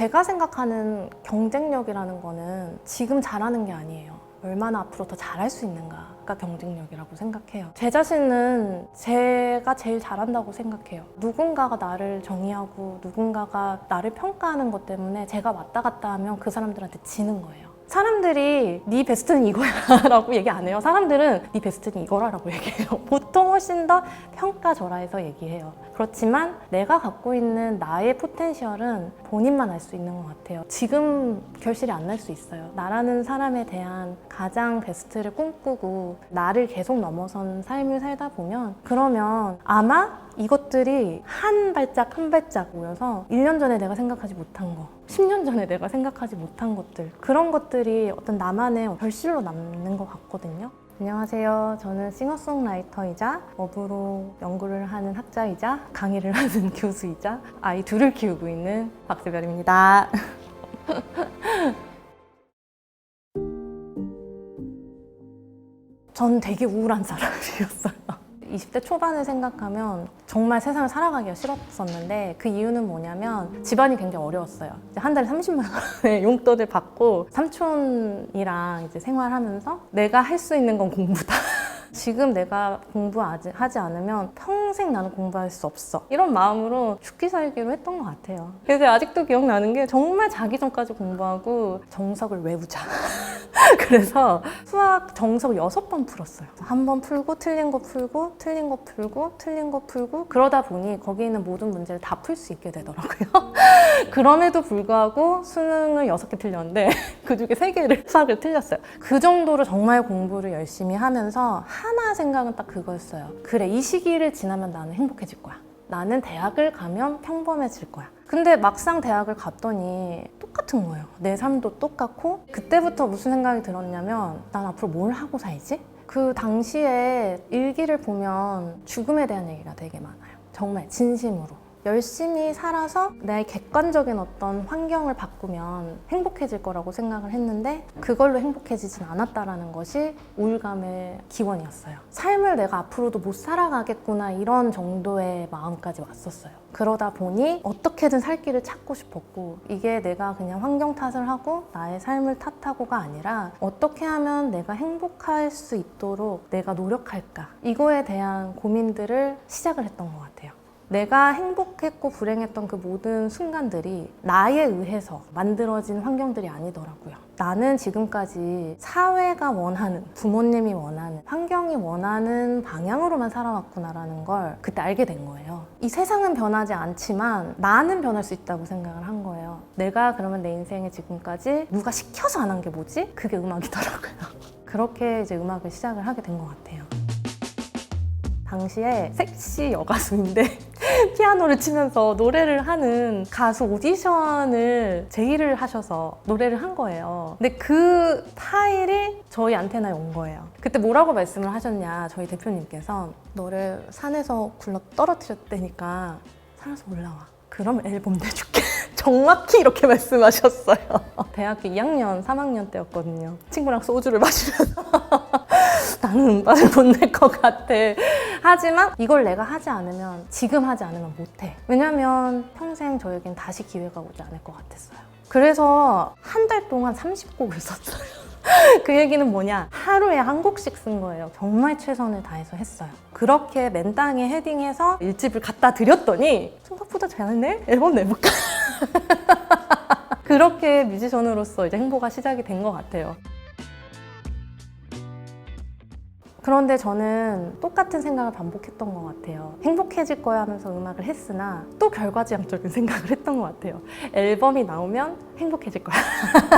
제가 생각하는 경쟁력이라는 거는 지금 잘하는 게 아니에요. 얼마나 앞으로 더 잘할 수 있는가가 경쟁력이라고 생각해요. 제 자신은 제가 제일 잘한다고 생각해요. 누군가가 나를 정의하고 누군가가 나를 평가하는 것 때문에 제가 왔다 갔다 하면 그 사람들한테 지는 거예요. 사람들이 네 베스트는 이거야 라고 얘기 안 해요. 사람들은 네 베스트는 이거라고 얘기해요. 보통 훨씬 더 평가절하해서 얘기해요. 그렇지만 내가 갖고 있는 나의 포텐셜은 본인만 알 수 있는 것 같아요. 지금 결실이 안 날 수 있어요. 나라는 사람에 대한 가장 베스트를 꿈꾸고 나를 계속 넘어선 삶을 살다 보면 그러면 아마 이것들이 한 발짝 한 발짝 모여서 1년 전에 내가 생각하지 못한 거, 10년 전에 내가 생각하지 못한 것들, 그런 것들이 어떤 나만의 결실로 남는 것 같거든요. 안녕하세요. 저는 싱어송라이터이자 업으로 연구를 하는 학자이자 강의를 하는 교수이자 아이 둘을 키우고 있는 박세별입니다. 전 되게 우울한 사람이었어요. 20대 초반을 생각하면 정말 세상을 살아가기가 싫었었는데 그 이유는 뭐냐면 집안이 굉장히 어려웠어요. 한 달에 30만 원의 용돈을 받고 삼촌이랑 이제 생활하면서 내가 할 수 있는 건 공부다. 지금 내가 공부하지 하지 않으면 평생 나는 공부할 수 없어. 이런 마음으로 죽기 살기로 했던 것 같아요. 그래서 아직도 기억나는 게 정말 자기 전까지 공부하고 정석을 외우자. 그래서 수학 정석 여섯 번 풀었어요. 한 번 풀고 틀린 거 풀고 틀린 거 풀고 틀린 거 풀고 그러다 보니 거기 있는 모든 문제를 다 풀 수 있게 되더라고요. 그럼에도 불구하고 수능을 여섯 개 틀렸는데 그 중에 세 개를 수학을 틀렸어요. 그 정도로 정말 공부를 열심히 하면서 하나 생각은 딱 그거였어요. 그래 이 시기를 지나면 나는 행복해질 거야. 나는 대학을 가면 평범해질 거야. 근데 막상 대학을 갔더니 똑같은 거예요. 내 삶도 똑같고 그때부터 무슨 생각이 들었냐면 난 앞으로 뭘 하고 살지? 그 당시에 일기를 보면 죽음에 대한 얘기가 되게 많아요. 정말 진심으로. 열심히 살아서 내 객관적인 어떤 환경을 바꾸면 행복해질 거라고 생각을 했는데 그걸로 행복해지진 않았다라는 것이 우울감의 기원이었어요. 삶을 내가 앞으로도 못 살아가겠구나 이런 정도의 마음까지 왔었어요. 그러다 보니 어떻게든 살 길을 찾고 싶었고 이게 내가 그냥 환경 탓을 하고 나의 삶을 탓하고가 아니라 어떻게 하면 내가 행복할 수 있도록 내가 노력할까 이거에 대한 고민들을 시작을 했던 것 같아요. 내가 행복했고 불행했던 그 모든 순간들이 나에 의해서 만들어진 환경들이 아니더라고요. 나는 지금까지 사회가 원하는, 부모님이 원하는, 환경이 원하는 방향으로만 살아왔구나라는 걸 그때 알게 된 거예요. 이 세상은 변하지 않지만 나는 변할 수 있다고 생각을 한 거예요. 내가 그러면 내 인생에 지금까지 누가 시켜서 안 한 게 뭐지? 그게 음악이더라고요. 그렇게 이제 음악을 시작을 하게 된 것 같아요. 당시에 섹시 여가수인데 피아노를 치면서 노래를 하는 가수 오디션을 제의를 하셔서 노래를 한 거예요. 근데 그 파일이 저희 안테나에 온 거예요. 그때 뭐라고 말씀을 하셨냐, 저희 대표님께서 너를 산에서 굴러 떨어뜨렸다니까 살아서 올라와. 그럼 앨범 내줄게. 정확히 이렇게 말씀하셨어요. 대학교 2학년, 3학년 때였거든요. 친구랑 소주를 마시면서 나는 음반을 못 낼 것 같아. 하지만 이걸 내가 하지 않으면 지금 하지 않으면 못해. 왜냐면 평생 저에겐 다시 기회가 오지 않을 것 같았어요. 그래서 한 달 동안 30곡을 썼어요. 그 얘기는 뭐냐? 하루에 한 곡씩 쓴 거예요. 정말 최선을 다해서 했어요. 그렇게 맨 땅에 헤딩해서 일집을 갖다 드렸더니 생각보다 잘했네? 앨범 내볼까? 그렇게 뮤지션으로서 이제 행보가 시작이 된 것 같아요. 그런데 저는 똑같은 생각을 반복했던 것 같아요. 행복해질 거야 하면서 음악을 했으나 또 결과지향적인 생각을 했던 것 같아요. 앨범이 나오면 행복해질 거야.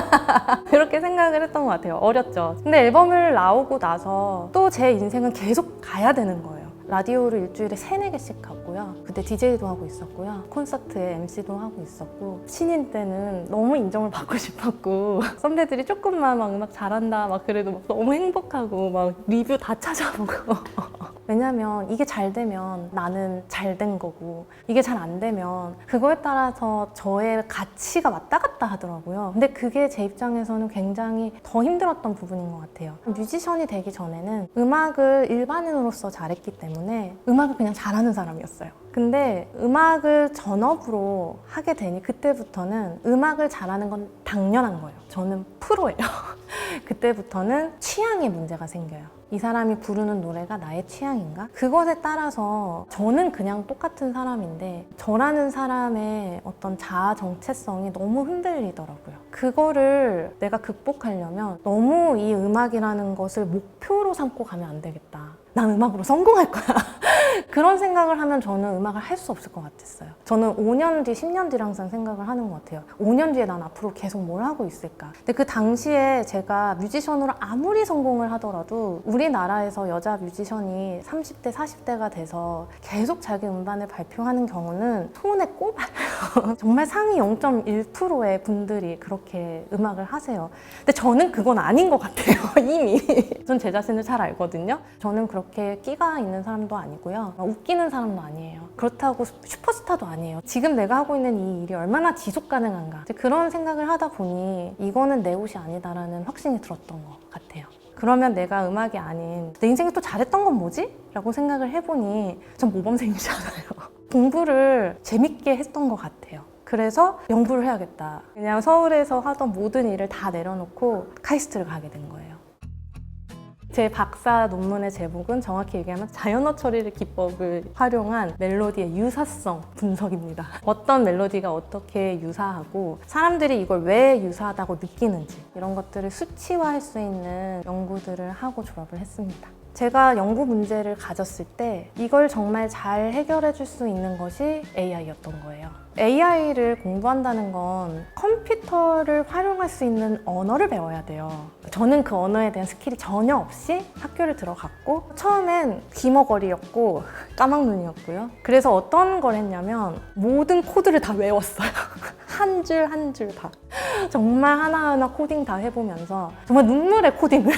그렇게 생각을 했던 것 같아요. 어렸죠. 근데 앨범을 나오고 나서 또 제 인생은 계속 가야 되는 거예요. 라디오를 일주일에 세네 개씩 갔고 요. 그때 DJ도 하고 있었고요. 콘서트에 MC도 하고 있었고 신인 때는 너무 인정을 받고 싶었고 선배들이 조금만 막 음악 잘한다 막 그래도 막 너무 행복하고 막 리뷰 다 찾아보고 왜냐면 이게 잘 되면 나는 잘 된 거고 이게 잘 안 되면 그거에 따라서 저의 가치가 왔다 갔다 하더라고요. 근데 그게 제 입장에서는 굉장히 더 힘들었던 부분인 것 같아요. 뮤지션이 되기 전에는 음악을 일반인으로서 잘했기 때문에 음악을 그냥 잘하는 사람이었어요. 근데 음악을 전업으로 하게 되니 그때부터는 음악을 잘하는 건 당연한 거예요. 저는 프로예요. 그때부터는 취향의 문제가 생겨요. 이 사람이 부르는 노래가 나의 취향인가? 그것에 따라서 저는 그냥 똑같은 사람인데 저라는 사람의 어떤 자아 정체성이 너무 흔들리더라고요. 그거를 내가 극복하려면 너무 이 음악이라는 것을 목표로 삼고 가면 안 되겠다. 난 음악으로 성공할 거야. 그런 생각을 하면 저는 음악을 할 수 없을 것 같았어요. 저는 5년 뒤, 10년 뒤를 항상 생각을 하는 것 같아요. 5년 뒤에 난 앞으로 계속 뭘 하고 있을까? 근데 그 당시에 제가 뮤지션으로 아무리 성공을 하더라도 우리나라에서 여자 뮤지션이 30대, 40대가 돼서 계속 자기 음반을 발표하는 경우는 손에 꼽아요. 정말 상위 0.1%의 분들이 그렇게 음악을 하세요. 근데 저는 그건 아닌 것 같아요, 이미. 전 제 자신을 잘 알거든요. 저는 그렇게 끼가 있는 사람도 아니고요. 웃기는 사람도 아니에요. 그렇다고 슈퍼스타도 아니에요. 지금 내가 하고 있는 이 일이 얼마나 지속 가능한가. 그런 생각을 하다 보니 이거는 내 옷이 아니다라는 확신이 들었던 것 같아요. 그러면 내가 음악이 아닌 내 인생에 또 잘했던 건 뭐지? 라고 생각을 해보니 전 모범생이잖아요. 공부를 재밌게 했던 것 같아요. 그래서 연구를 해야겠다. 그냥 서울에서 하던 모든 일을 다 내려놓고 카이스트를 가게 된 거예요. 제 박사 논문의 제목은 정확히 얘기하면 자연어 처리의 기법을 활용한 멜로디의 유사성 분석입니다. 어떤 멜로디가 어떻게 유사하고 사람들이 이걸 왜 유사하다고 느끼는지 이런 것들을 수치화할 수 있는 연구들을 하고 졸업을 했습니다. 제가 연구 문제를 가졌을 때 이걸 정말 잘 해결해 줄 수 있는 것이 AI였던 거예요. AI를 공부한다는 건 컴퓨터를 활용할 수 있는 언어를 배워야 돼요. 저는 그 언어에 대한 스킬이 전혀 없이 학교를 들어갔고 처음엔 귀머거리였고 까막눈이었고요. 그래서 어떤 걸 했냐면 모든 코드를 다 외웠어요. 한 줄 한 줄 다. 정말 하나하나 코딩 다 해보면서 정말 눈물의 코딩을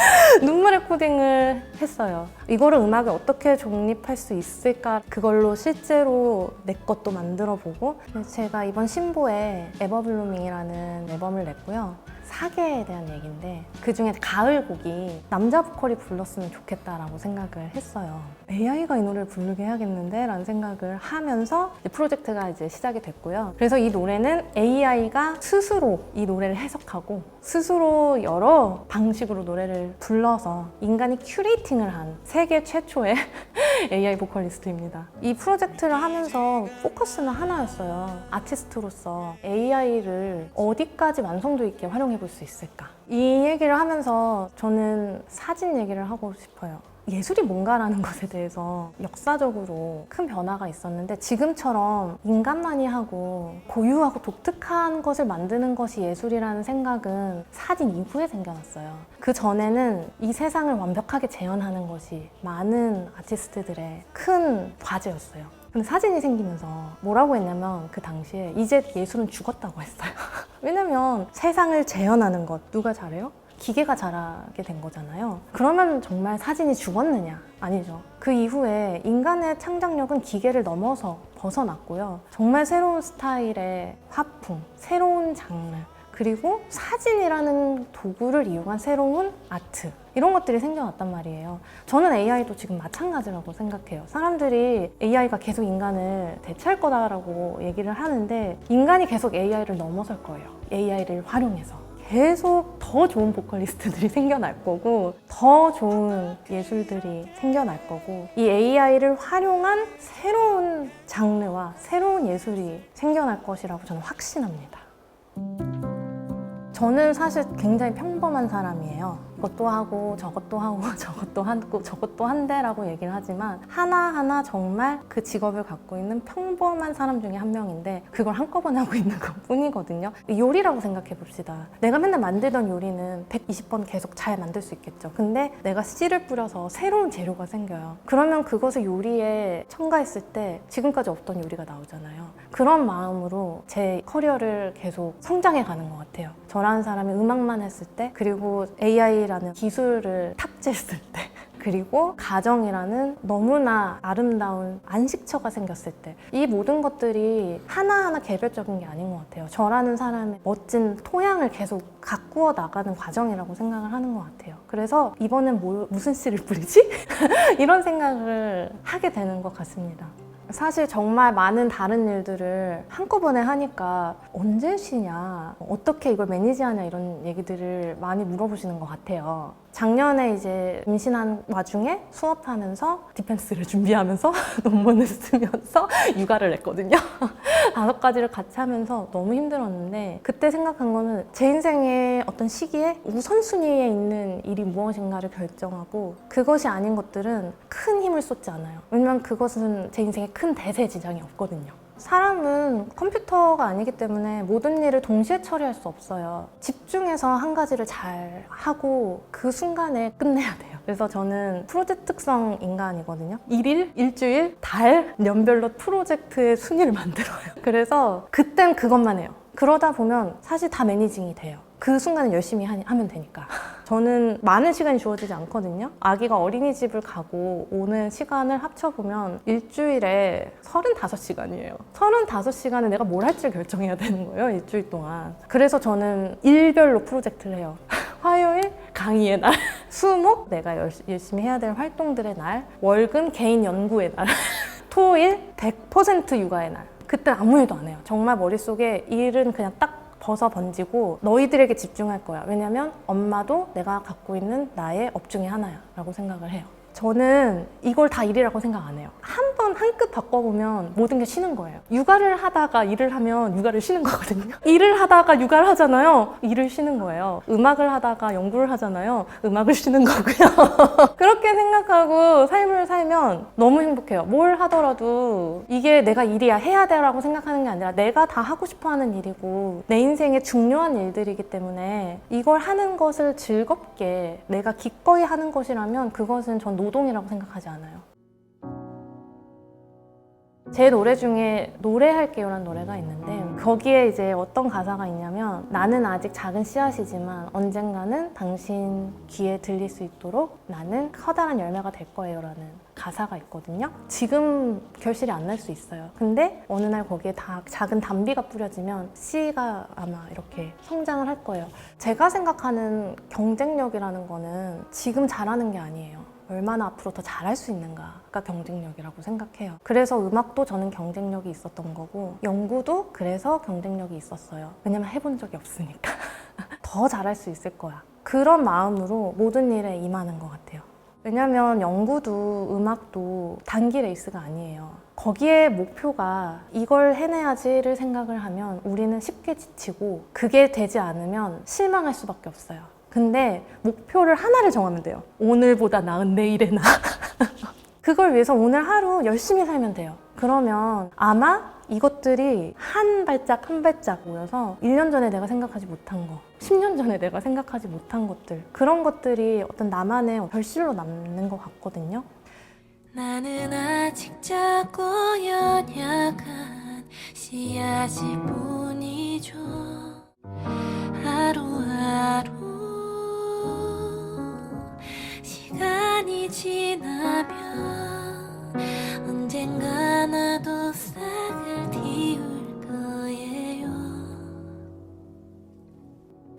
눈물의 코딩을 했어요. 이거를 음악에 어떻게 정립할 수 있을까? 그걸로 실제로 내 것도 만들어 보고 제가 이번 신보에 에버블루밍이라는 앨범을 냈고요. 사계에 대한 얘기인데 그 중에 가을 곡이 남자 보컬이 불렀으면 좋겠다라고 생각을 했어요. AI가 이 노래를 부르게 해야겠는데 라는 생각을 하면서 이제 프로젝트가 이제 시작이 됐고요. 그래서 이 노래는 AI가 스스로 이 노래를 해석하고 스스로 여러 방식으로 노래를 불러서 인간이 큐레이팅을 한 세계 최초의 AI 보컬리스트입니다. 이 프로젝트를 하면서 포커스는 하나였어요. 아티스트로서 AI를 어디까지 완성도 있게 활용해 볼 수 있을까? 이 얘기를 하면서 저는 사진 얘기를 하고 싶어요. 예술이 뭔가라는 것에 대해서 역사적으로 큰 변화가 있었는데 지금처럼 인간만이 하고 고유하고 독특한 것을 만드는 것이 예술이라는 생각은 사진 이후에 생겨났어요. 그 전에는 이 세상을 완벽하게 재현하는 것이 많은 아티스트들의 큰 과제였어요. 근데 사진이 생기면서 뭐라고 했냐면 그 당시에 이제 예술은 죽었다고 했어요. 왜냐면 세상을 재현하는 것 누가 잘해요? 기계가 잘하게 된 거잖아요. 그러면 정말 사진이 죽었느냐? 아니죠. 그 이후에 인간의 창작력은 기계를 넘어서 벗어났고요. 정말 새로운 스타일의 화풍, 새로운 장르, 그리고 사진이라는 도구를 이용한 새로운 아트 이런 것들이 생겨났단 말이에요. 저는 AI도 지금 마찬가지라고 생각해요. 사람들이 AI가 계속 인간을 대체할 거다라고 얘기를 하는데 인간이 계속 AI를 넘어설 거예요. AI를 활용해서. 계속 더 좋은 보컬리스트들이 생겨날 거고 더 좋은 예술들이 생겨날 거고 이 AI를 활용한 새로운 장르와 새로운 예술이 생겨날 것이라고 저는 확신합니다. 저는 사실 굉장히 평범한 사람이에요. 이것도 하고 저것도 하고 저것도 하고 저것도 한대라고 얘기를 하지만 하나하나 정말 그 직업을 갖고 있는 평범한 사람 중에 한 명인데 그걸 한꺼번에 하고 있는 것 뿐이거든요. 요리라고 생각해 봅시다. 내가 맨날 만들던 요리는 120번 계속 잘 만들 수 있겠죠. 근데 내가 씨를 뿌려서 새로운 재료가 생겨요. 그러면 그것을 요리에 첨가했을 때 지금까지 없던 요리가 나오잖아요. 그런 마음으로 제 커리어를 계속 성장해 가는 것 같아요. 저라는 사람이 음악만 했을 때 그리고 AI 라는 기술을 탑재했을 때 그리고 가정이라는 너무나 아름다운 안식처가 생겼을 때 이 모든 것들이 하나하나 개별적인 게 아닌 것 같아요. 저라는 사람의 멋진 토양을 계속 가꾸어 나가는 과정이라고 생각을 하는 것 같아요. 그래서 이번엔 뭐- 무슨 씨를 뿌리지? 이런 생각을 하게 되는 것 같습니다. 사실 정말 많은 다른 일들을 한꺼번에 하니까 언제 쉬냐, 어떻게 이걸 매니지하냐 이런 얘기들을 많이 물어보시는 것 같아요. 작년에 이제 임신한 와중에 수업하면서 디펜스를 준비하면서 논문을 쓰면서 육아를 했거든요. 다섯 가지를 같이 하면서 너무 힘들었는데 그때 생각한 거는 제 인생의 어떤 시기에 우선순위에 있는 일이 무엇인가를 결정하고 그것이 아닌 것들은 큰 힘을 쏟지 않아요. 왜냐면 그것은 제 인생에 큰 대세 지장이 없거든요. 사람은 컴퓨터가 아니기 때문에 모든 일을 동시에 처리할 수 없어요. 집중해서 한 가지를 잘 하고 그 순간에 끝내야 돼요. 그래서 저는 프로젝트성 인간이거든요. 일일, 일주일, 달, 년별로 프로젝트의 순위를 만들어요. 그래서 그땐 그것만 해요. 그러다 보면 사실 다 매니징이 돼요. 그 순간은 열심히 하, 하면 되니까. 저는 많은 시간이 주어지지 않거든요. 아기가 어린이집을 가고 오는 시간을 합쳐보면 일주일에 35시간이에요. 35시간에 내가 뭘 할지 결정해야 되는 거예요, 일주일 동안. 그래서 저는 일별로 프로젝트를 해요. 화요일 강의의 날, 수목 내가 열, 열심히 해야 될 활동들의 날, 월금 개인 연구의 날, 토일 100% 육아의 날. 그때 아무 일도 안 해요. 정말 머릿속에 일은 그냥 딱 벗어 번지고 너희들에게 집중할 거야. 왜냐면 엄마도 내가 갖고 있는 나의 업 중에 하나야. 라고 생각을 해요. 저는 이걸 다 일이라고 생각 안 해요. 한 번 한 끗 바꿔보면 모든 게 쉬는 거예요. 육아를 하다가 일을 하면 육아를 쉬는 거거든요. 일을 하다가 육아를 하잖아요. 일을 쉬는 거예요. 음악을 하다가 연구를 하잖아요. 음악을 쉬는 거고요. 그렇게 생각하고 삶을 살면 너무 행복해요. 뭘 하더라도 이게 내가 일이야 해야 돼라고 생각하는 게 아니라 내가 다 하고 싶어 하는 일이고 내 인생에 중요한 일들이기 때문에 이걸 하는 것을 즐겁게 내가 기꺼이 하는 것이라면 그것은 전 노 동이라고 생각하지 않아요. 제 노래 중에 노래할게요라는 노래가 있는데 거기에 이제 어떤 가사가 있냐면 나는 아직 작은 씨앗이지만 언젠가는 당신 귀에 들릴 수 있도록 나는 커다란 열매가 될 거예요라는 가사가 있거든요. 지금 결실이 안 날 수 있어요. 근데 어느 날 거기에 다 작은 단비가 뿌려지면 씨가 아마 이렇게 성장을 할 거예요. 제가 생각하는 경쟁력이라는 거는 지금 잘하는 게 아니에요. 얼마나 앞으로 더 잘할 수 있는가가 경쟁력이라고 생각해요. 그래서 음악도 저는 경쟁력이 있었던 거고, 연구도 그래서 경쟁력이 있었어요. 왜냐면 해본 적이 없으니까. 더 잘할 수 있을 거야. 그런 마음으로 모든 일에 임하는 것 같아요. 왜냐면 연구도 음악도 단기 레이스가 아니에요. 거기에 목표가 이걸 해내야지를 생각을 하면 우리는 쉽게 지치고 그게 되지 않으면 실망할 수밖에 없어요. 근데 목표를 하나를 정하면 돼요. 오늘보다 나은 내일의 나. 그걸 위해서 오늘 하루 열심히 살면 돼요. 그러면 아마 이것들이 한 발짝 한 발짝 모여서 1년 전에 내가 생각하지 못한 거, 10년 전에 내가 생각하지 못한 것들, 그런 것들이 어떤 나만의 결실로 남는 것 같거든요. 나는 아직 작고 연약한 씨앗일 뿐이죠 하루하루 시간이 지나면 언젠가 나도 싹을 틔울 거예요.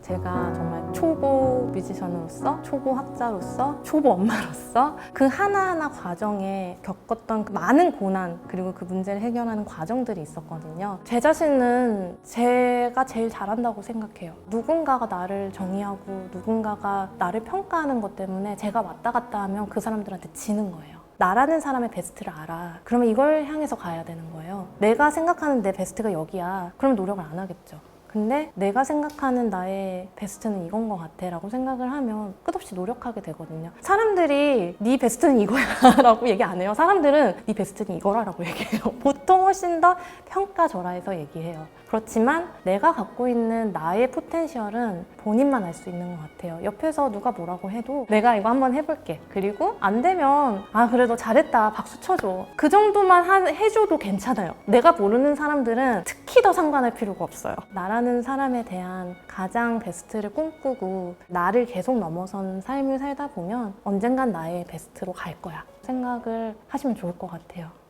제가 정말 초보 뮤지션으로서, 초보 학자로서, 초보 엄마로서 그 하나하나 과정에 겪었던 그 많은 고난 그리고 그 문제를 해결하는 과정들이 있었거든요. 제 자신은 제가 제일 잘한다고 생각해요. 누군가가 나를 정의하고 누군가가 나를 평가하는 것 때문에 제가 왔다 갔다 하면 그 사람들한테 지는 거예요. 나라는 사람의 베스트를 알아. 그러면 이걸 향해서 가야 되는 거예요. 내가 생각하는 내 베스트가 여기야. 그럼 노력을 안 하겠죠. 근데 내가 생각하는 나의 베스트는 이건 것 같아 라고 생각을 하면 끝없이 노력하게 되거든요. 사람들이 네 베스트는 이거야 라고 얘기 안 해요. 사람들은 네 베스트는 이거라 라고 얘기해요. 보통 훨씬 더 평가절하해서 얘기해요 그렇지만 내가 갖고 있는 나의 포텐셜은 본인만 알 수 있는 것 같아요. 옆에서 누가 뭐라고 해도 내가 이거 한번 해볼게. 그리고 안 되면 아 그래도 잘했다. 박수 쳐줘. 그 정도만 하- 해줘도 괜찮아요. 내가 모르는 사람들은 특히 더 상관할 필요가 없어요. 나라는 사람에 대한 가장 베스트를 꿈꾸고 나를 계속 넘어선 삶을 살다 보면 언젠간 나의 베스트로 갈 거야. 생각을 하시면 좋을 것 같아요.